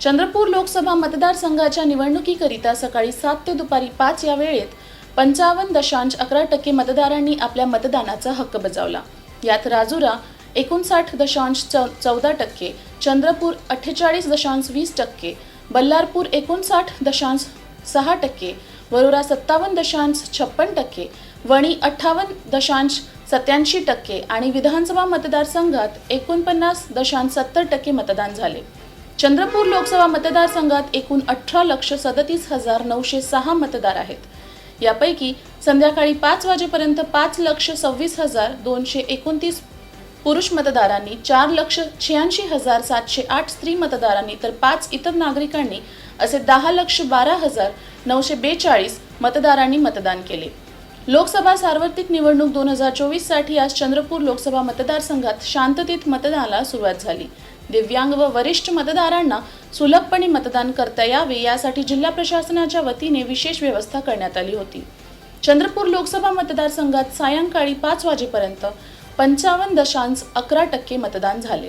चंद्रपूर लोकसभा मतदारसंघाच्या निवडणुकीकरिता सकाळी सात ते दुपारी पाच या वेळेत पंचावन्न दशांश अकरा टक्के मतदारांनी आपल्या मतदानाचा हक्क बजावला. यात राजुरा एकोणसाठ दशांश चौ चौदा टक्के चंद्रपूर अठ्ठेचाळीस दशांश वीस टक्के बल्लारपूर एकोणसाठ दशांश सहा टक्के वरोरा सत्तावन्न दशांश छप्पन टक्के वणी अठ्ठावन्न दशांश सत्याऐंशी टक्के आणि विधानसभा मतदारसंघात एकोणपन्नास दशांश सत्तर टक्के मतदान झाले. चंद्रपूर लोकसभा मतदारसंघात एकूण अठरा लक्ष सदतीस हजार नऊशे सहा मतदार आहेत. यापैकी संध्याकाळी पाच वाजेपर्यंत पाच लक्ष सव्वीस हजार दोनशे एकोणतीस पुरुष मतदारांनी चार लक्ष शहाऐंशी हजार सातशे आठ स्त्री मतदारांनी तर पाच इतर नागरिकांनी असे दहा लक्ष बारा हजार नऊशे बेचाळीस मतदारांनी मतदान केले. लोकसभा सार्वत्रिक निवडणूक दोन हजार चोवीससाठी आज चंद्रपूर लोकसभा मतदारसंघात शांततेत मतदानाला सुरुवात झाली. दिव्यांग व वरिष्ठ मतदारांना सुलभपणे मतदान करता यावे यासाठी जिल्हा प्रशासनाच्या वतीने विशेष व्यवस्था करण्यात आली होती. चंद्रपूर लोकसभा मतदारसंघात सायंकाळी पाच वाजेपर्यंत पंचावन्न दशांश अकरा टक्के मतदान झाले.